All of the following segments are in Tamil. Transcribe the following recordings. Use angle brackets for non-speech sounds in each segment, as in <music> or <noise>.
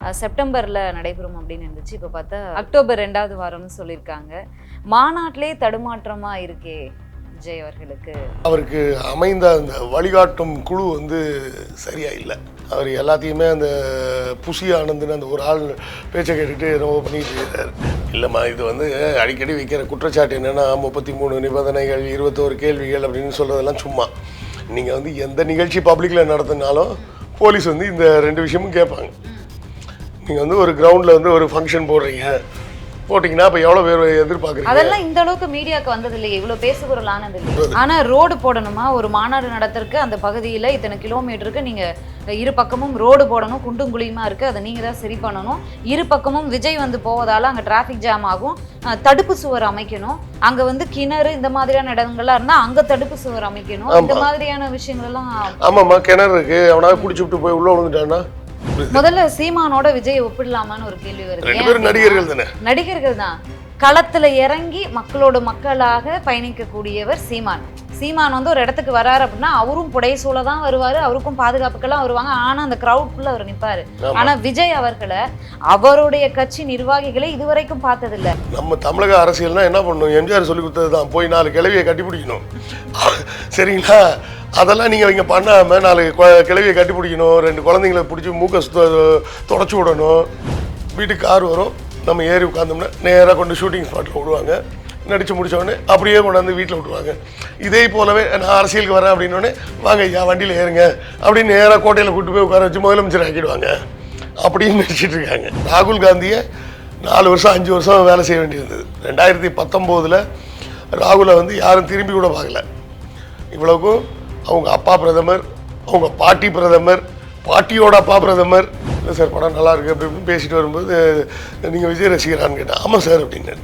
செப்டம்பரில் நடைபெறும் அப்படின்னு இருந்துச்சு. இப்போ பார்த்தா அக்டோபர் ரெண்டாவது வாரம்னு சொல்லியிருக்காங்க. மாநாட்டிலே தடுமாற்றமாக இருக்கே விஜய் அவர்களுக்கு? அவருக்கு அமைந்த அந்த வழிகாட்டும் குழு வந்து சரியா இல்லை. அவர் எல்லாத்தையுமே அந்த புசி ஆனந்துன்னு அந்த ஒரு ஆள் பேச்சை கேட்டுட்டு என்னவோ பண்ணிட்டு இருக்கிறார். இல்லைம்மா இது வந்து அடிக்கடி வைக்கிற குற்றச்சாட்டு என்னென்னா முப்பத்தி மூணு நிபந்தனைகள் இருபத்தோரு கேள்விகள் அப்படின்னு சொல்கிறதெல்லாம் சும்மா. நீங்கள் வந்து எந்த நிகழ்ச்சி பப்ளிக்கில் நடத்தினாலும் போலீஸ் வந்து இந்த ரெண்டு விஷயமும் கேட்பாங்க. நீங்கள் வந்து ஒரு கிரவுண்டில் வந்து ஒரு ஃபங்க்ஷன் போடுறீங்க. போட்டிங்கன்னா அப்போ எவ்வளோ பேர் எதிர்பார்க்குறீங்க? அதெல்லாம் இந்த அளவுக்கு மீடியாக்கு வந்தது இல்லையே இவ்வளவு பேசுபொருள் ஆனது இல்லையே ஆனா ரோடு போடணுமா? ஒரு மாநாடு நடத்துறதுக்கு அந்த பகுதியில இத்தனை கிலோமீட்டருக்கு நீங்க இரு பக்கமும் ரோடு போடணும் குண்டும் குழியுமா இருக்கு அதை நீங்க தான் சரி பண்ணணும். இரு பக்கமும் விஜய் வந்து போவதால அங்க டிராஃபிக் ஜாம் ஆகும். தடுப்பு சுவர் அமைக்கணும். அங்க வந்து கிணறு இந்த மாதிரியான இடங்கள்லாம் இருந்தா அங்க தடுப்பு சுவர் அமைக்கணும். இந்த. மாதிரியான விஷயங்கள் எல்லாம் ஆமாம்மா கிணறு இருக்கு. அவனாவது குடிச்சு விட்டு போய் உள்ளே விழுந்துட்டான்னா? முதல்ல சீமானோட விஜய் ஒப்பிடலாமான்னு ஒரு கேள்வி வருது. நடிகர்கள் தானே? நடிகர்கள் தான். களத்துல இறங்கி மக்களோட மக்களாக பயணிக்கக்கூடியவர் சீமான். சீமான் வந்து ஒரு இடத்துக்கு வராரு அப்படின்னா அவரும் புடைசூழ தான் வருவாரு அவருக்கும் பாதுகாப்புக்கெல்லாம் வருவாங்க. ஆனா அந்த crowdக்குள்ள அவர் நிப்பாரு. ஆனா விஜய் அவர்களை அவருடைய கட்சி நிர்வாகிகளை இதுவரைக்கும் பார்த்ததில்ல. நம்ம தமிழக அரசியல்னா என்ன பண்ணணும் எம்ஜிஆர் சொல்லி கொடுத்தது தான் போய் நாலு கிளவியை கட்டி பிடிக்கணும் சரிங்களா? அதெல்லாம் நீங்கள் இங்கே பண்ணாமல் நாலு கொ- கிளவியை கட்டி பிடிக்கணும் ரெண்டு குழந்தைங்கள பிடிச்சி மூக்கை தொடச்சி விடணும். வீட்டுக்கு கார் வரும். நம்ம ஏறி உட்காந்தோம்னா நேராக கொண்டு ஷூட்டிங் ஸ்பாட்டில் விடுவாங்க. நடித்து முடித்தோடனே அப்படியே கொண்டாந்து வீட்டில் விட்டுருவாங்க. இதே போலவே நான் அரசியலுக்கு வரேன் அப்படின்னோடனே வாங்க ஐயா வண்டியில் ஏறுங்க. அப்படின்னு நேராக கோட்டையில் கூட்டு போய் உட்கார வச்சு முதலமைச்சர் ஆக்கிடுவாங்க. அப்படின்னு நடிச்சிட்டு இருக்காங்க. ராகுல் காந்தியை நாலு வருஷம் அஞ்சு வருஷம் வேலை செய்ய வேண்டியிருந்தது. ரெண்டாயிரத்தி பத்தொம்போதில் ராகுலை வந்து யாரும் திரும்பி கூட பார்க்கல. இவ்வளவுக்கும் அவங்க அப்பா பிரதமர் அவங்க பாட்டி பிரதமர் பாட்டியோட அப்பா பிரதமர். இல்லை சார் படம் நல்லா இருக்குது அப்படி இப்படின்னு பேசிட்டு வரும்போது நீங்கள் விஜய் ரசிகரான்னு கேட்டேன். ஆமாம் சார் அப்படின்னாரு.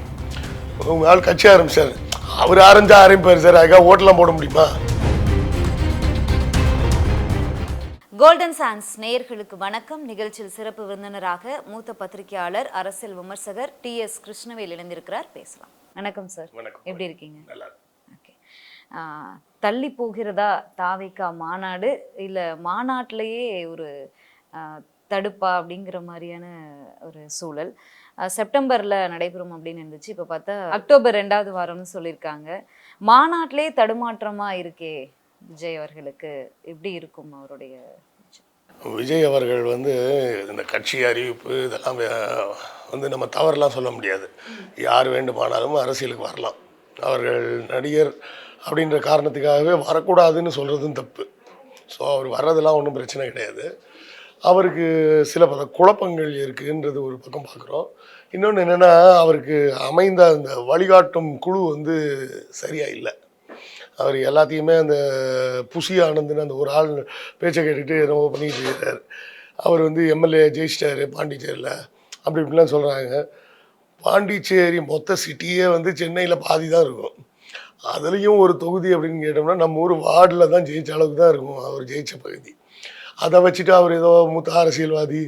உங்கள் ஆள் கட்சி ஆரம்பிச்சார். அவர் ஆரம்பிச்சா ஆரம்பிப்பார் சார். அதுக்காக ஓட்டெல்லாம் போட முடியுமா? கோல்டன் சான்ஸ் நேயர்களுக்கு வணக்கம். நிகழ்ச்சியில் சிறப்பு விருந்தினராக மூத்த பத்திரிகையாளர் அரசியல் விமர்சகர் டி எஸ் கிருஷ்ணவேல் இணைந்திருக்கிறார். பேசலாம். வணக்கம் சார். வணக்கம். எப்படி இருக்கீங்க? நல்லா ஓகே. தள்ளி போகிறதா தாவேக்கா மாநாடு? இல்லை மாநாட்டிலேயே ஒரு ஆஹ், தடுப்பா அப்படிங்கிற மாதிரியான ஒரு சூழல். செப்டம்பரில் நடைபெறும் அப்படின்னு இருந்துச்சு. இப்போ பார்த்தா அக்டோபர் ரெண்டாவது வாரம்னு சொல்லியிருக்காங்க. மாநாட்டிலே தடுமாற்றமாக இருக்கே விஜய் அவர்களுக்கு? எப்படி இருக்கும் அவருடைய விஜய் அவர்கள் வந்து இந்த கட்சி அறிவிப்பு இதெல்லாம் வந்து நம்ம தவறுலாம் சொல்ல முடியாது. யார் வேண்டுமானாலும் அரசியலுக்கு வரலாம். அவர்கள் நடிகர் அப்படின்ற காரணத்துக்காகவே வரக்கூடாதுன்னு சொல்கிறதும் தப்பு. ஸோ அவர் வர்றதெல்லாம் ஒன்றும் பிரச்சனை கிடையாது. அவருக்கு சில பல குழப்பங்கள் இருக்குன்றது ஒரு பக்கம் பார்க்குறோம். இன்னொன்று என்னென்னா அவருக்கு அமைந்த அந்த வழிகாட்டும் குழு வந்து சரியாக இல்லை. அவர் எல்லாத்தையுமே அந்த புசி ஆனந்துன்னு அந்த ஒரு ஆள் பேச்சை கேட்டுட்டு என்னவோ பண்ணிட்டு இருக்கிறார். அவர் வந்து எம்எல்ஏ ஜெயிச்சிட்டாரு பாண்டிச்சேரியில். அப்படி இப்படிலாம் சொல்கிறாங்க பாண்டிச்சேரி மொத்த சிட்டியே வந்து சென்னையில் பாதி தான் இருக்கும். அதுலேயும் ஒரு தொகுதி அப்படின்னு கேட்டோம்னா நம்ம ஊர் வார்டில் தான் ஜெயிச்ச அளவுக்கு தான் இருக்கும் அவர் ஜெயிச்ச பகுதி. அதை வச்சுட்டு அவர் ஏதோ மூத்த அரசியல்வாதி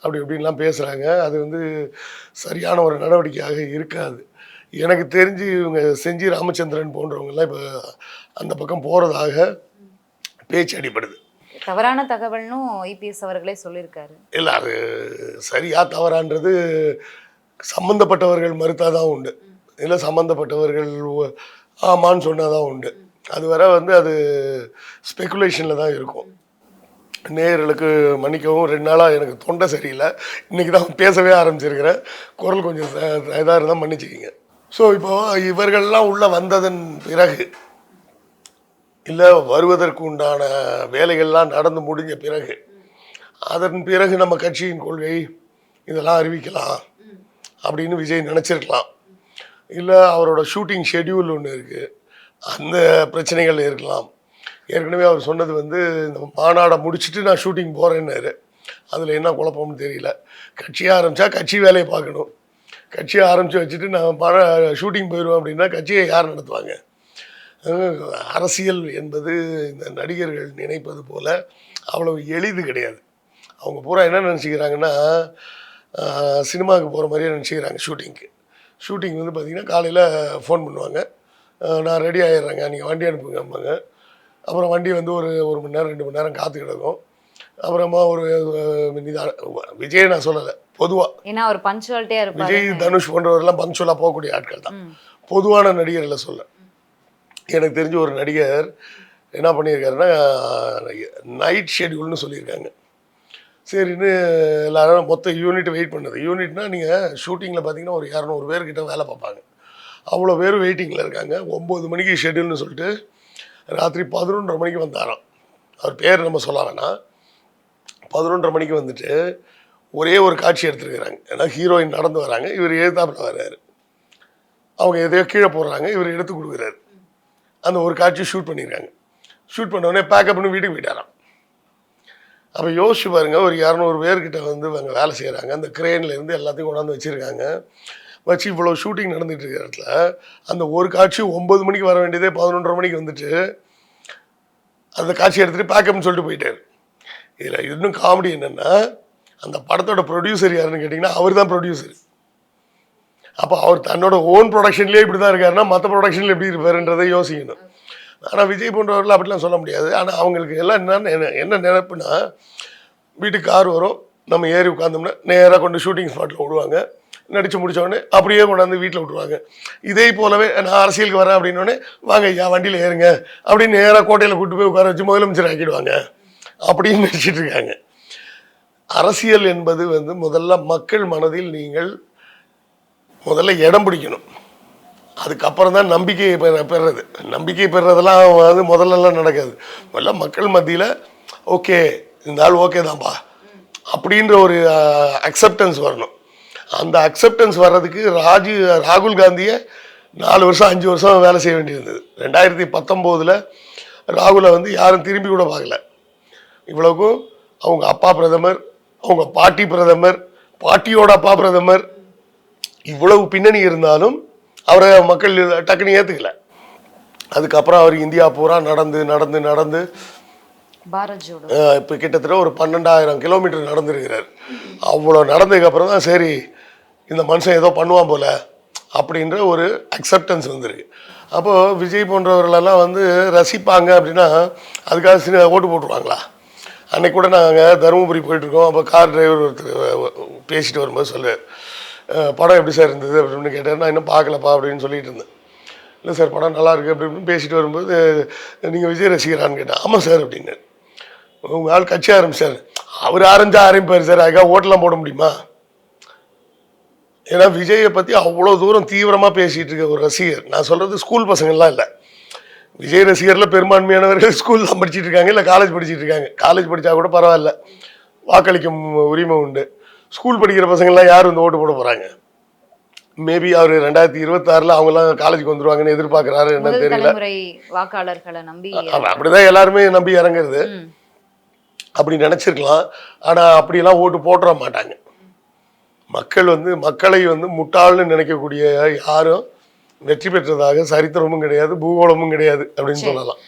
அப்படி இப்படின்லாம் பேசுகிறாங்க அது வந்து சரியான ஒரு நடவடிக்கையாக இருக்காது. எனக்கு தெரிஞ்சு இவங்க செஞ்சி ராமச்சந்திரன் போன்றவங்கெல்லாம் இப்போ அந்த பக்கம் போகிறதாக பேச்சு அடிப்படுது தவறான தகவல்னும் இபிஎஸ் அவர்களே சொல்லியிருக்காரு. இல்லை அது சரியா தவறான்றது சம்மந்தப்பட்டவர்கள் மறுத்தா தான் உண்டு. இல்லை சம்மந்தப்பட்டவர்கள் ஆமான்னு சொன்னால் தான் உண்டு. அது வர வந்து அது ஸ்பெகுலேஷனில் தான் இருக்கும். நேயர்களுக்கு மன்னிக்கவும். ரெண்டு நாளாக எனக்கு தொண்டை சரியில்லை. இன்றைக்கி தான் பேசவே ஆரம்பிச்சிருக்கிறேன். குரல் கொஞ்சம் இதாக இருந்தால் மன்னிச்சுக்கிங்க. ஸோ இப்போ இவர்கள்லாம் உள்ளே வந்ததன் பிறகு இல்லை வருவதற்கு உண்டான வேலைகள்லாம் நடந்து முடிஞ்ச பிறகு அதன் பிறகு நம்ம கட்சியின் கொள்கை இதெல்லாம் அறிவிக்கலாம் அப்படின்னு விஜய் நினச்சிருக்கலாம். இல்லை அவரோட ஷூட்டிங் ஷெட்யூல் ஒன்று இருக்குது அந்த பிரச்சனைகள் இருக்கலாம். ஏற்கனவே அவர் சொன்னது வந்து இந்த மாநாடை முடிச்சுட்டு நான் ஷூட்டிங் போகிறேன்னாரு அதில் என்ன குழப்பம்னு தெரியல. கட்சியை ஆரம்பித்தா கட்சி வேலையை பார்க்கணும். கட்சியை ஆரம்பித்து வச்சுட்டு நான் பண ஷூட்டிங் போயிடுவேன் அப்படின்னா கட்சியை யார் நடத்துவாங்க? அரசியல் என்பது இந்த நடிகர்கள் நினைப்பது போல் அவ்வளவு எளிது கிடையாது. அவங்க பூரா என்ன நினச்சிக்கிறாங்கன்னா சினிமாவுக்கு போகிற மாதிரியே நினச்சிக்கிறாங்க ஷூட்டிங்க்கு. ஷூட்டிங் வந்து பார்த்திங்கன்னா காலையில் ஃபோன் பண்ணுவாங்க. நான் ரெடி ஆகிடுறேங்க நீங்கள் வண்டி அனுப்புங்கம்பாங்க. அப்புறம் வண்டி வந்து ஒரு ஒரு மணி நேரம் ரெண்டு மணி நேரம் காத்து கிடக்கும். அப்புறமா ஒரு விஜய் நான் சொல்லலை பொதுவாக ஏன்னா அவர் பஞ்சுவாலிட்டியா இருப்பாரு. விஜய் தனுஷ் போன்றவரெல்லாம் பங்க்சுவலாக போகக்கூடிய ஆட்கள் தான். பொதுவான நடிகர்களை சொல்ல. எனக்கு தெரிஞ்ச ஒரு நடிகர் என்ன பண்ணியிருக்காருன்னா நைட் ஷெட்யூல்னு சொல்லியிருக்காங்க. சரின்னு எல்லாரும் மொத்த யூனிட் வெயிட் பண்ணுது. யூனிட்னா நீங்கள் ஷூட்டிங்கில் பார்த்தீங்கன்னா ஒரு இரநூறு பேர்கிட்ட வேலை பார்ப்பாங்க. அவ்வளோ பேர் வெயிட்டிங்கில் இருக்காங்க. ஒம்பது மணிக்கு ஷெட்யூல்னு சொல்லிட்டு ராத்திரி பதினொன்றரை மணிக்கு வந்தாராம். அவர் பேர் நம்ம சொல்ல வேணாம் பதினொன்றரை மணிக்கு வந்துட்டு ஒரே ஒரு காட்சி எடுத்துருக்கிறாங்க. ஏன்னா ஹீரோயின் நடந்து வராங்க இவர் எழுத்தாப்புல வர்றாரு. அவங்க எதையோ கீழே போடுறாங்க இவர் எடுத்து கொடுக்குறாரு. அந்த ஒரு காட்சி ஷூட் பண்ணியிருக்காங்க ஷூட் பண்ண உடனே பேக்கப் பண்ணி வீட்டுக்கு போயிட்டாராம். அப்போ யோசிச்சு பாருங்க ஒரு இரநூறு பேர்கிட்ட வந்து அவங்க வேலை செய்கிறாங்க அந்த கிரெயின்லேருந்து இருந்து எல்லாத்தையும் கொண்டாந்து வச்சுருக்காங்க. வச்சு இவ்வளோ ஷூட்டிங் நடந்துட்டு இருக்கிற இடத்துல அந்த ஒரு காட்சி ஒம்பது மணிக்கு வர வேண்டியதே பதினொன்றரை மணிக்கு வந்துட்டு அந்த காட்சி எடுத்துகிட்டு பேக்கப்னு சொல்லிட்டு போயிட்டார். இதில் இன்னும் காமெடி என்னென்னா அந்த படத்தோட ப்ரொடியூசர் யாருன்னு கேட்டிங்கன்னா அவர் தான் ப்ரொடியூசர் அப்போ அவர் தன்னோட ஓன் ப்ரொடக்ஷன்லேயே இப்படி தான் இருக்காருன்னா மற்ற ப்ரொடக்ஷனில் எப்படி இருப்பாருன்றதை யோசிக்கணும். ஆனால் விஜய் போன்றவர்கள் அப்படிலாம் சொல்ல முடியாது. ஆனால் அவங்களுக்கு எல்லாம் என்னென்ன என்ன என்ன நினைப்புனா வீட்டுக்கு கார் வரும். நம்ம ஏறி உட்காந்தோம்னா நேராக கொண்டு ஷூட்டிங் ஸ்பாட்டில் விடுவாங்க நடித்து முடித்தோடனே அப்படியே கொண்டாந்து வீட்டில் விட்ருவாங்க இதே போலவே நான் அரசியலுக்கு வரேன் அப்படின்னோடனே வாங்க ஐயா வண்டியில் ஏறுங்க. அப்படின்னு நேராக கோட்டையில் கூட்டு போய் உட்கார வச்சு முதலமைச்சர் ஆக்கிடுவாங்க. அப்படின்னு நினச்சிட்டு இருக்காங்க. அரசியல் என்பது வந்து முதல்ல மக்கள் மனதில் நீங்கள் முதல்ல இடம் பிடிக்கணும். அதுக்கப்புறம் தான் நம்பிக்கையை பெற பெறுறது நம்பிக்கை பெறுறதெல்லாம் வந்து முதல்லலாம் நடக்காது. முதல்ல மக்கள் மத்தியில் ஓகே இந்த ஆள் ஓகே தான்ப்பா அப்படின்ற ஒரு அக்செப்டன்ஸ் வரணும். அந்த அக்செப்டன்ஸ் வர்றதுக்கு ராஜி ராகுல் காந்தியை நாலு வருஷம் அஞ்சு வருஷம் வேலை செய்ய வேண்டியிருந்தது. ரெண்டாயிரத்தி பத்தொம்போதில் ராகுலை வந்து யாரும் திரும்பி கூட பார்க்கல. இவ்வளவுக்கும் அவங்க அப்பா பிரதமர் அவங்க பாட்டி பிரதமர் பாட்டியோட அப்பா பிரதமர் இவ்வளவு பின்னணி இருந்தாலும் அவரை மக்கள் டக்குன்னு ஏற்றுக்கல அதுக்கப்புறம் அவர் இந்தியா பூரா நடந்து நடந்து நடந்து இப்போ கிட்டத்தட்ட ஒரு பன்னெண்டாயிரம் கிலோமீட்டர் நடந்திருக்கிறார். அவ்வளோ நடந்ததுக்கப்புறம் தான் சரி இந்த மனுஷன் ஏதோ பண்ணுவான் போல அப்படின்ற ஒரு அக்செப்டன்ஸ் வந்துருக்கு அப்போது விஜய் போன்றவர்களெல்லாம் வந்து ரசிப்பாங்க அப்படின்னா அதுக்காக சினி ஓட்டு போட்டுருவாங்களா? அன்னைக்கு கூட நாங்கள் தருமபுரி போயிட்டுருக்கோம். அப்போ கார் டிரைவர் ஒருத்தர் பேசிட்டு வரும்போது சொல்லுவார் படம் எப்படி சார் இருந்தது? அப்படின்னு கேட்டார். நான் இன்னும் பார்க்கலப்பா அப்படின்னு சொல்லிட்டு இருந்தேன். இல்லை சார் படம் நல்லா இருக்குது அப்படி இப்படின்னு பேசிட்டு வரும்போது நீங்கள் விஜய் ரசிகரான்னு கேட்டேன். ஆமாம் சார் அப்படின்னு உங்கள் ஆள் கட்சி ஆரம்பிச்சார். அவர் ஆரம்பிச்சா ஆரம்பிப்பார் சார். அதுக்காக ஓட்டெல்லாம் போட முடியுமா? ஏன்னா விஜயை பற்றி அவ்வளோ தூரம் தீவிரமாக பேசிகிட்டு இருக்க ஒரு ரசிகர். நான் சொல்கிறது ஸ்கூல் பசங்கள்லாம் இல்லை. விஜய் ரசிகரில் பெரும்பான்மையானவர்கள் ஸ்கூல் தான் படிச்சிட்டு இருக்காங்க இல்லை காலேஜ் படிச்சிட்டு இருக்காங்க. காலேஜ் படித்தா கூட பரவாயில்ல. வாக்களிக்கும் உரிமை உண்டு. ஸ்கூல் படிக்கிற பசங்கள்லாம் யார் வந்து ஓட்டு போட போகிறாங்க மேபி அவர் ரெண்டாயிரத்தி இருபத்தாறில் அவங்களாம் காலேஜுக்கு வந்துருவாங்கன்னு எதிர்பார்க்குறாரு என்ன முதல் தெரியல. வாக்காளர்களை நம்பி அப்படிதான் எல்லாருமே நம்பி இறங்குறது. அப்படி நினச்சிருக்கலாம். ஆனால் அப்படியெல்லாம் ஓட்டு போட்டுற மாட்டாங்க. மக்கள் வந்து மக்களை வந்து முட்டாள்னு நினைக்கக்கூடிய யாரும் வெற்றி பெற்றதாக சரித்திரமும் கிடையாது பூகோளமும் கிடையாது அப்படின்னு. சொல்லலாம்.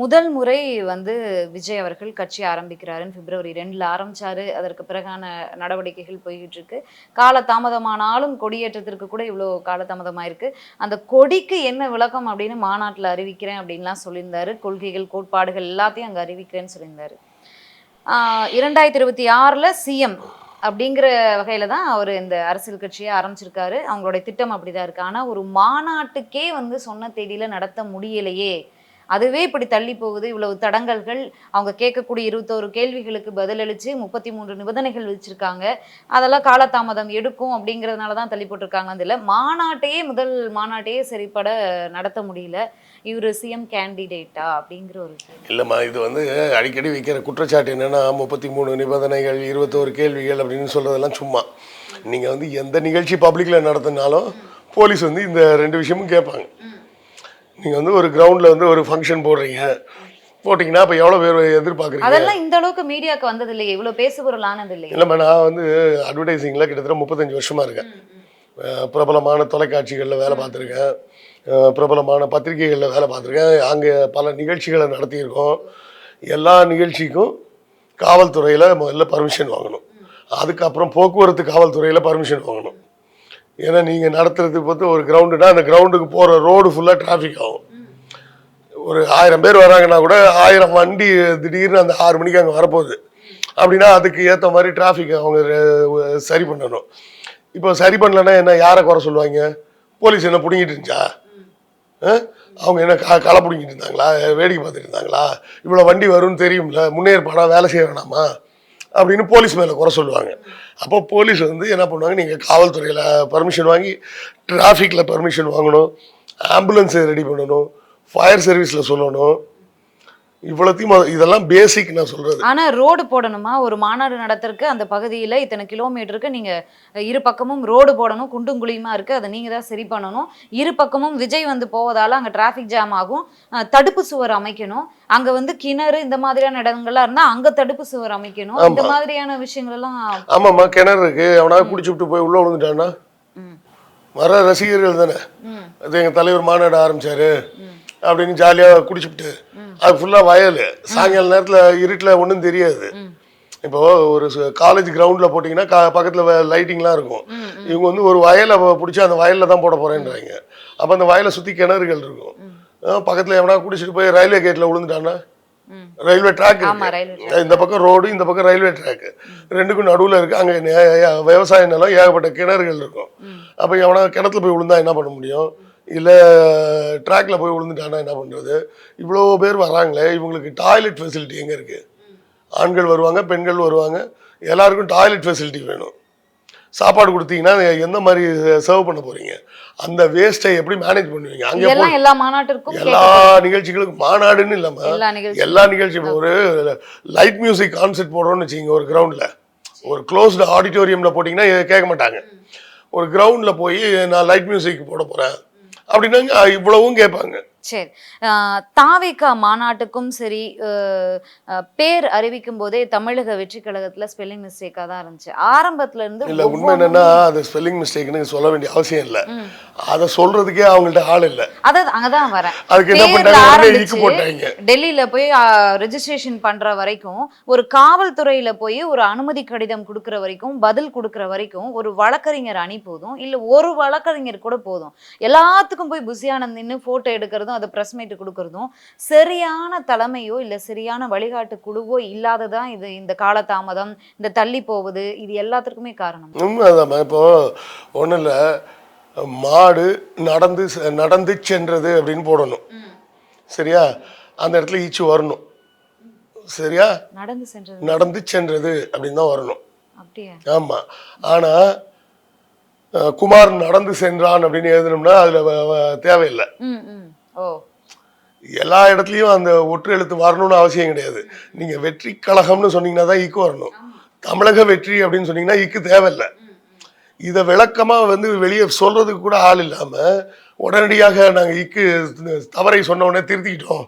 முதல் முறை வந்து விஜய் அவர்கள் கட்சி ஆரம்பிக்கிறாருன்னு பிப்ரவரி ரெண்டுல ஆரம்பிச்சாரு. அதற்கு பிறகான நடவடிக்கைகள் போய்கிட்டு இருக்கு. கால தாமதமானாலும் கொடியேற்றத்திற்கு கூட இவ்வளோ காலதாமதமாயிருக்கு. அந்த கொடிக்கு என்ன விளக்கம் அப்படின்னு மாநாட்டில் அறிவிக்கிறேன் அப்படின்லாம் சொல்லியிருந்தாரு. கொள்கைகள் கோட்பாடுகள் எல்லாத்தையும் அங்கே அறிவிக்கிறேன்னு சொல்லியிருந்தாரு. ஆஹ் இரண்டாயிரத்தி இருபத்தி ஆறில் சிஎம் அப்படிங்கிற வகையில தான் அவர் இந்த அரசியல் கட்சியை ஆரம்பிச்சிருக்காரு. அவங்களுடைய திட்டம் அப்படிதான் இருக்கு. ஆனா ஒரு மாநாட்டுக்கே வந்து சொன்ன தேதியில நடத்த முடியலையே. அதுவே இப்படி தள்ளி போகுது. இவ்வளவு தடங்கல்கள் அவங்க கேட்கக்கூடிய இருபத்தோரு கேள்விகளுக்கு பதிலளிச்சு முப்பத்தி மூன்று நிபந்தனைகள் வச்சிருக்காங்க அதெல்லாம் காலதாமதம் எடுக்கும் அப்படிங்கிறதுனால தான் தள்ளி போட்டிருக்காங்க. அதில் மாநாட்டையே முதல் மாநாட்டையே சரிப்பட நடத்த முடியல. இவர் சிஎம் கேண்டிடேட்டா அப்படிங்கிற ஒரு. இல்லைம்மா இது வந்து அடிக்கடி வைக்கிற குற்றச்சாட்டு என்னன்னா முப்பத்தி மூணு நிபந்தனைகள் இருபத்தோரு கேள்விகள் அப்படின்னு சொல்றதெல்லாம் சும்மா. நீங்கள் வந்து எந்த நிகழ்ச்சி பப்ளிக்கில் நடத்தினாலும் போலீஸ் வந்து இந்த ரெண்டு விஷயமும் கேட்பாங்க. நீங்கள் வந்து ஒரு கிரவுண்டில் வந்து ஒரு ஃபங்க்ஷன் போடுறீங்க. போட்டிங்கன்னா அப்போ எவ்வளோ பேர் எதிர்பார்க்குறீங்க? அதெல்லாம் இந்த அளவுக்கு மீடியாக்கு வந்தது இல்லையே இவ்வளவு பேசுபொருள் ஆனது இல்லையே இல்லைம்மா நான் வந்து அட்வர்டைசிங்கில் கிட்டத்தட்ட முப்பத்தஞ்சு வருஷமாக இருக்கேன். பிரபலமான தொலைக்காட்சிகளில் வேலை பார்த்துருக்கேன். பிரபலமான பத்திரிகைகளில் வேலை பார்த்துருக்கேன். அங்கே பல நிகழ்ச்சிகளை நடத்தியிருக்கோம். எல்லா நிகழ்ச்சிக்கும் காவல்துறையில் முதல்ல பர்மிஷன் வாங்கணும். அதுக்கப்புறம் போக்குவரத்து காவல்துறையில் பர்மிஷன் வாங்கணும். ஏன்னா நீங்கள் நடத்துறது பார்த்து ஒரு கிரவுண்டுனா அந்த கிரவுண்டுக்கு போகிற ரோடு ஃபுல்லாக டிராஃபிக் ஆகும். ஒரு ஆயிரம் பேர் வராங்கன்னா கூட ஆயிரம் வண்டி திடீர்னு அந்த ஆறு மணிக்கு அங்கே வரப்போகுது. அப்படின்னா அதுக்கு ஏற்ற மாதிரி டிராஃபிக் அவங்க சரி பண்ணணும். இப்போ சரி பண்ணலன்னா என்ன யாரை குறை சொல்லுவாங்க? போலீஸ் என்ன பிடுங்கிட்டு இருந்துச்சா? அவங்க என்ன க களை பிடிங்கிட்டு இருந்தாங்களா? வேடிக்கை பார்த்துட்டு இருந்தாங்களா? இவ்வளோ வண்டி வரும்னு தெரியும்ல முன்னேற்பாடாக வேலை செய்ய வேணாமா? அப்படின்னு போலீஸ் மேலே குறை சொல்லுவாங்க. அப்போ போலீஸ் வந்து என்ன பண்ணுவாங்க? நீங்கள் காவல்துறையில் பர்மிஷன் வாங்கி டிராஃபிக்கில் பர்மிஷன் வாங்கணும். ஆம்புலன்ஸை ரெடி பண்ணணும். ஃபயர் சர்வீஸில் சொல்லணும். இவ்வளோத்தையும் இதெல்லாம் பேசிக் நான் சொல்கிறது ஆனா ரோடு போடணுமா? ஒரு மாநாடு நடத்துறதுக்கு அந்த பகுதியில இத்தனை கிலோமீட்டருக்கு நீங்க இரு பக்கமும் ரோடு போடணும் குண்டும் குழியுமா இருக்கு அதை நீங்க தான் சரி பண்ணணும். இரு பக்கமும் விஜய் வந்து போவதால அங்க டிராஃபிக் ஜாம் ஆகும். தடுப்பு சுவர் அமைக்கணும். அங்க வந்து கிணறு இந்த மாதிரியான இடங்கள்லாம் இருந்தா அங்க தடுப்பு சுவர் அமைக்கணும். இந்த. மாதிரியான விஷயங்கள் எல்லாம் ஆமாம்மா கிணறு இருக்கு. அவனாவது குடிச்சு விட்டு போய் உள்ளே விழுந்துட்டான்னா? வர ரசிகர்கள் தானே? அது எங்கள் தலைவர் மாநாடு ஆரம்பிச்சாரு. அப்படின்னு ஜாலியாக குடிச்சுப்புட்டு அது ஃபுல்லாக வயல். சாயங்கால நேரத்தில் இருட்டில் ஒன்றும் தெரியாது. இப்போ ஒரு காலேஜ் கிரவுண்டில் போட்டிங்கன்னா கா பக்கத்தில் லைட்டிங்லாம் இருக்கும். இவங்க வந்து ஒரு வயலை பிடிச்சி அந்த வயலில் தான் போட போகிறேன்றாங்க அப்போ அந்த வயலை சுற்றி கிணறுகள் இருக்கும். பக்கத்தில் எவனா குடிச்சிட்டு போய் ரயில்வே கேட்டில் விழுந்துட்டான்னா. ரயில்வே ட்ராக் இந்த பக்கம் ரோடு இந்த பக்கம் ரயில்வே ட்ராக் ரெண்டுக்கும் நடுவில் இருக்கு. அங்கே விவசாய நிலம் ஏகப்பட்ட கிணறுகள் இருக்கும். அப்போ எவனா கிணத்துல போய் விழுந்தா என்ன பண்ண முடியும்? இல்லை ட்ராக்ல போய் விழுந்துட்டானா என்ன பண்ணுறது இவ்வளோ பேர் வராங்களே இவங்களுக்கு டாய்லெட் ஃபெசிலிட்டி எங்கே இருக்கு? ஆண்கள் வருவாங்க பெண்கள் வருவாங்க எல்லாருக்கும் டாய்லெட் ஃபெசிலிட்டி வேணும். சாப்பாடு கொடுத்தீங்கன்னா எந்த மாதிரி சர்வ் பண்ண போறீங்க? அந்த வேஸ்ட்டை எப்படி மேனேஜ் பண்ணுவீங்க? அங்கே எல்லா மாநாட்டிற்கும் எல்லா நிகழ்ச்சிகளுக்கும் மாநாடுன்னு இல்லாம எல்லா நிகழ்ச்சி எல்லா நிகழ்ச்சியும் ஒரு லைட் மியூசிக் கான்செர்ட் போடுறோம்னு வச்சுங்க ஒரு கிரவுண்டில் ஒரு க்ளோஸ்டு ஆடிட்டோரியமில் போட்டிங்கன்னா கேட்க மாட்டாங்க. ஒரு கிரவுண்டில் போய் நான் லைட் மியூசிக் போட போகிறேன் அப்படின்னாங்க இவ்வளவும் கேட்பாங்க. சரி. ஆஹ் தாவேகா மாநாட்டுக்கும் சரி பேர் அறிவிக்கும் போதே தமிழக வெற்றி கழகத்துல ஸ்பெல்லிங் மிஸ்டேக்கா தான் இருந்துச்சு. ஆரம்பத்துல இருந்து இல்லை உண்மை என்னன்னா அது ஸ்பெல்லிங் மிஸ்டேக்னு சொல்ல வேண்டிய அவசியம் இல்லை. அதை சொல்றதுக்கே அவங்கள்ட்ட ஆள் இல்லை. அதான் அங்கதான் வரேன். அதுக்கு என்ன போட்டாங்க. டெல்லியில போய் ரெஜிஸ்ட்ரேஷன் பண்ற வரைக்கும் ஒரு காவல்துறையில போய் ஒரு அனுமதி கடிதம் கொடுக்கற வரைக்கும் பதில் கொடுக்கற வரைக்கும் ஒரு வழக்கறிஞர் அணி போதும் இல்ல ஒரு வழக்கறிஞர் கூட போதும். எல்லாத்துக்கும் போய் புசியானந்த் நின்று போட்டோ எடுக்கிறதும் அதை பிரஸ் மீட் கொடுக்கறதும் சரியான தலைமையோ இல்ல சரியான வழிகாட்டு குழுவோ இல்லாததான் இது இந்த காலதாமதம் இந்த தள்ளி போவது இது எல்லாத்துக்குமே காரணம். உண்மைதாம்மா இப்போ ஒன்றும் இல்லை மாடு நடந்து நடந்து சென்றது அப்படின்னு போடணும். சரியா? அந்த இடத்துல ஈச்சு வரணும். சரியா? நடந்து சென்றது. நடந்து சென்றது அப்படின்னு தான் வரணும். ஆமா. ஆனா குமார் நடந்து சென்றான் அப்படின்னு எழுதணும்னா அதுல தேவையில்லை. எல்லா இடத்துலயும் அந்த ஒற்று எழுத்து வரணும்னு அவசியம் கிடையாது. நீங்க வெற்றி கழகம்னு சொன்னீங்கன்னா தான் இக்கு வரணும். தமிழக வெற்றி அப்படின்னு சொன்னீங்கன்னா இக்கு தேவையில்லை. இதை விளக்கமா வந்து வெளியே சொல்றதுக்கு கூட ஆள் இல்லாம உடனடியாக நாங்க இக்கு தவறை சொன்ன உடனே திருத்திக்கிட்டோம்.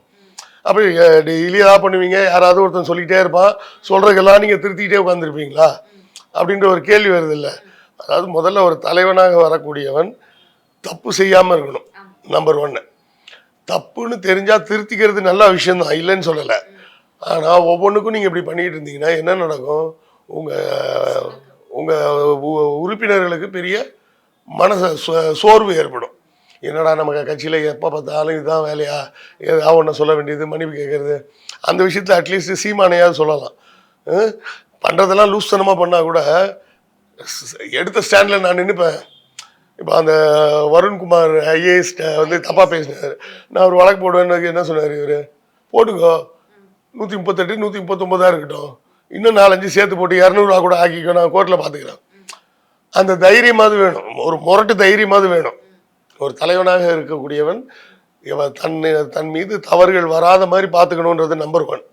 அப்படி டெய்லி ஏதாவது பண்ணுவீங்க யாராவது ஒருத்தன் சொல்லிக்கிட்டே இருப்பான் சொல்றதுக்கெல்லாம் நீங்க திருத்திக்கிட்டே உட்காந்துருப்பீங்களா அப்படின்ற ஒரு கேள்வி வருது இல்ல. அதாவது முதல்ல ஒரு தலைவனாக வரக்கூடியவன் தப்பு செய்யாம இருக்கணும் நம்பர் ஒன்னு தப்புன்னு தெரிஞ்சா திருத்திக்கிறது நல்ல விஷயம்தான் இல்லைன்னு சொல்லலை. ஆனால் ஒவ்வொன்றுக்கும் நீங்கள் இப்படி பண்ணிட்டு இருந்தீங்கன்னா என்ன நடக்கும்? உங்கள் உங்கள் உ- உறுப்பினர்களுக்கு பெரிய மனச சோ- சோர்வு ஏற்படும். என்னடா நம்ம கட்சியில் எப்போ பார்த்தாலும் இதுதான் வேலையா? ஏதாவது ஒன்று சொல்ல வேண்டியது மன்னிப்பு கேட்குறது. அந்த விஷயத்தில் அட்லீஸ்ட் சீமானையாவது சொல்லலாம். பண்ணுறதெல்லாம் லூஸ்தனமாக பண்ணால் கூட எடுத்த ஸ்டாண்டில் நான் நின்றுப்பேன் இப்போ அந்த வருண்குமார் ஐஏஎஸ் வந்து தப்பாக பேசினார். நான் ஒரு வழக்கு போடுவேன்னு என்ன சொன்னார் இவர்? போட்டுக்கோ. நூற்றி முப்பத்தெட்டு நூற்றி முப்பத்தொம்பதாக இருக்கட்டும். இன்னும் நாலஞ்சு சேர்த்து போட்டு இரநூறுவா கூட ஆக்கிக்கோ நான் கோர்ட்டில் பார்த்துக்கிறேன் அந்த தைரியமாவது வேணும். ஒரு முரட்டு தைரியமாவது வேணும். ஒரு தலைவனாக இருக்கக்கூடியவன் இவன் தன் தன் மீது தவறுகள் வராத மாதிரி பார்த்துக்கணுன்றது நம்பர் ஒன்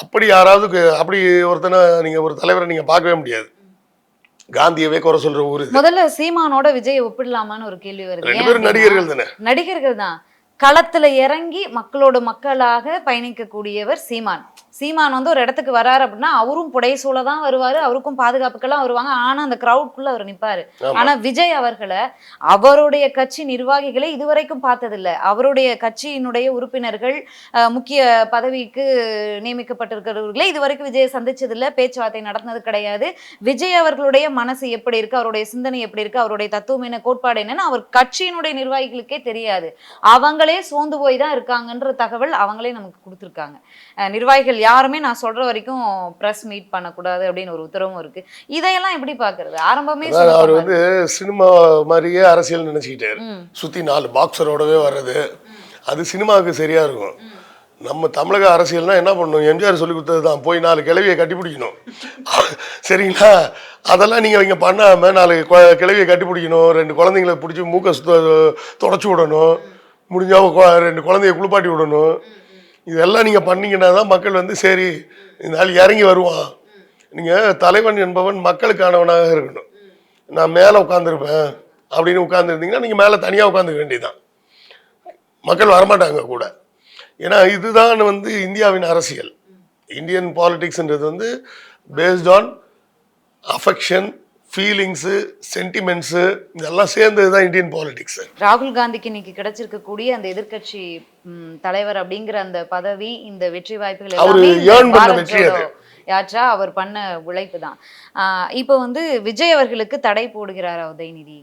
அப்படி யாராவது அப்படி ஒருத்தனை நீங்கள் ஒரு தலைவரை நீங்கள் பார்க்கவே முடியாது. காந்தியவே குறை சொல்கிற ஊர். முதல்ல சீமானோட விஜய் ஒப்பிடலாமான்னு ஒரு கேள்வி வருது. நடிகர்கள் தானே? நடிகர்கள் தான். களத்துல இறங்கி மக்களோட மக்களாக பயணிக்கக்கூடியவர் சீமான். சீமான் வந்து ஒரு இடத்துக்கு வராரு அப்படின்னா அவரும் புடைசூழ தான் வருவாரு அவருக்கும் பாதுகாப்புக்கெல்லாம் வருவாங்க. ஆனா அந்த crowdக்குள்ள அவர் நிப்பாரு. ஆனா விஜய் அவர்களை அவருடைய கட்சி நிர்வாகிகளை இதுவரைக்கும் பார்த்ததில்ல. அவருடைய கட்சியினுடைய உறுப்பினர்கள் முக்கிய பதவிக்கு நியமிக்கப்பட்டிருக்கிறவர்களை இதுவரைக்கும் விஜயை சந்திச்சதில்ல. பேச்சுவார்த்தை நடந்தது கிடையாது. விஜய் அவர்களுடைய மனசு எப்படி இருக்கு? அவருடைய சிந்தனை எப்படி இருக்கு? அவருடைய தத்துவம் என்ன? கோட்பாடு என்னன்னு அவர் கட்சியினுடைய நிர்வாகிகளுக்கே தெரியாது. அவங்களே சோர்ந்து போய் தான் இருக்காங்கன்ற தகவல் அவங்களே நமக்கு கொடுத்துருக்காங்க. நிர்வாகிகள் யாருமே நான் சொல்ற வரைக்கும் பிரஸ் மீட் பண்ணக்கூடாது அப்படின்னு ஒரு உத்தரவும் இருக்கு. இதையெல்லாம் எப்படி பாக்குறது ஆரம்பமே அவர் வந்து சினிமா மாதிரியே அரசியல் நினைச்சுக்கிட்டாரு. சுத்தி நாலு பாக்ஸரோடவே வர்றது. அது சினிமாவுக்கு சரியா இருக்கும். நம்ம தமிழக அரசியல்னா என்ன பண்ணணும்? எம்ஜிஆர் சொல்லி கொடுத்தது தான். போய் நாலு கிளவியை கட்டி பிடிக்கணும். <laughs> சரிங்களா? அதெல்லாம் நீங்கள் இங்கே பண்ணாமல் நாலு கொ- கிளவியை கட்டி பிடிக்கணும். ரெண்டு குழந்தைங்களை பிடிச்சி மூக்கை சுத்த தொடச்சி விடணும். முடிஞ்சா ரெண்டு குழந்தைய குளிப்பாட்டி விடணும். இதெல்லாம் நீங்கள் பண்ணீங்கன்னா தான் மக்கள் வந்து சரி இந்த ஆள் இறங்கி வருவான். நீங்கள் தலைவன் என்பவன் மக்களுக்கானவனாக இருக்கணும். நான் மேலே உட்காந்துருப்பேன் அப்படின்னு உட்காந்துருந்தீங்கன்னா நீங்கள் மேலே தனியாக உட்காந்துக்க வேண்டியதான் மக்கள் வரமாட்டாங்க கூட. ஏன்னா இதுதான் வந்து இந்தியாவின் அரசியல். இந்தியன் பாலிடிக்ஸ்ன்றது வந்து based on affection feelings sentiments இதெல்லாம் சேர்ந்தது தான் இந்தியன் பாலிடிக்ஸ் ராகுல் காந்திக்கு இன்னைக்கு கிடைச்சிருக்கக்கூடிய அந்த எதிர்க்கட்சி ம், தலைவர் அப்படிங்கிற அந்த பதவி இந்த வெற்றி வாய்ப்புகள் அவரு earn பண்ண வெற்றி அது. யாத்ரா அவர் பண்ண உழைப்பு தான் இப்போ வந்து விஜய் அவர்களுக்கு தடை போடுகிறாரா உதயநிதி?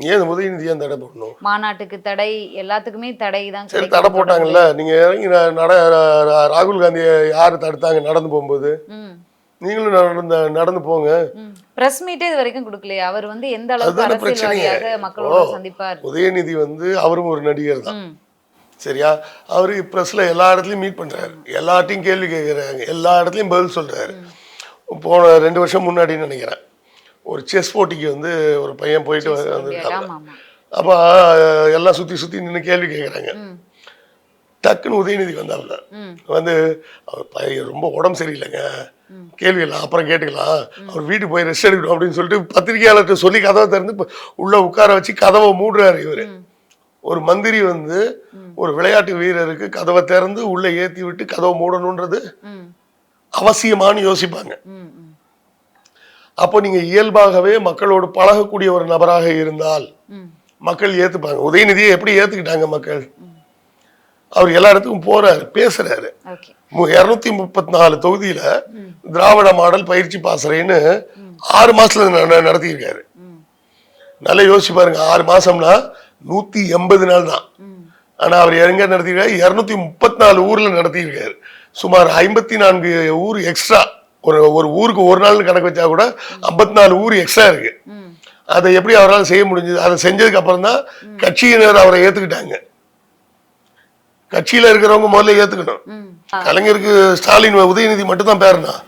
ஏன் உதயநிதி ஏன் தடை போடணும்? மாநாட்டுக்கு தடை எல்லாத்துக்குமே தடை தான் சரி தடை போட்டாங்கல்ல நீங்கள் இறங்கி ராகுல் காந்தியை யார் தடுத்தாங்க நடந்து போகும்போது? நீங்களும் நடந்து நடந்து போங்க. பிரஸ் மீட்டே இது வரைக்கும் கொடுக்கலையா. அவர் வந்து எந்த அளவுக்கு. அரசியல்வாதியாக மக்களோட. சந்திப்பார்? உதயநிதி வந்து அவரும் ஒரு நடிகர் தான். சரியா? அவர் ப்ரெஸ்ஸில் எல்லா இடத்துலையும் மீட் பண்ணுறாரு எல்லார்ட்டையும் கேள்வி கேட்குறாங்க எல்லா இடத்துலையும் பதில் சொல்கிறாரு போன ரெண்டு வருஷம் முன்னாடின்னு நினைக்கிறேன். ஒரு செஸ் போட்டிக்கு வந்து ஒரு பையன் போயிட்டு வந்திருக்காங்க அப்போ எல்லாம் சுற்றி சுற்றி நின்று கேள்வி கேட்குறாங்க டக்குன்னு உதயநிதி வந்தாப்புல வந்து அவர் பையன் ரொம்ப உடம்பு சரியில்லைங்க. கேள்வி எல்லாம் அப்புறம் கேட்டுக்கலாம். அவர் வீட்டுக்கு போய் ரெஸ்ட் எடுக்கணும் அப்படின்னு சொல்லிட்டு பத்திரிகையாளர்கிட்ட சொல்லி கதவை திறந்து உள்ள உட்கார வச்சு கதவை மூடுறாரு இவர். ஒரு மந்திரி வந்து ஒரு விளையாட்டு வீரருக்கு கதவை திறந்து உள்ள ஏத்தி விட்டு கதவை மூடணுன்றது அவசியமானு யோசிப்பாங்க. அப்போ நீங்க இயல்பாகவே மக்களோடு பழகக்கூடிய ஒரு நபராக இருந்தால் மக்கள் ஏத்துப்பாங்க. உதயநிதியை எப்படி ஏத்துக்கிட்டாங்க மக்கள்? அவர் எல்லா இடத்துக்கும் போறாரு பேசுறாரு. இரநூத்தி முப்பத்தி நாலு தொகுதியில திராவிட மாடல் பயிற்சி பாசறைன்னு ஆறு மாசத்துல நடத்தியிருக்காரு. நல்லா யோசிச்சு பாருங்க ஆறு மாசம்னா நூத்தி எண்பது நாள் தான். ஆனா அவர் எங்க நடத்தியிருக்காரு? இருநூத்தி முப்பத்தி நாலு ஊர்ல நடத்தியிருக்காரு. சுமார் ஐம்பத்தி நான்கு ஊர் எக்ஸ்ட்ரா ஒரு ஒரு ஊருக்கு ஒரு நாள்னு கணக்கு வச்சா கூட ஐம்பத்தி நாலு ஊர் எக்ஸ்ட்ரா இருக்கு. அதை எப்படி அவரால் செய்ய முடிஞ்சது? அதை செஞ்சதுக்கு அப்புறம் தான் கட்சியினர் அவரை ஏத்துக்கிட்டாங்க. கட்சியில இருக்கிறவங்க முதல்ல ஏத்துக்கணும். கலைஞருக்கு ஸ்டாலின் உதயநிதி மட்டும்தான் பேருனா?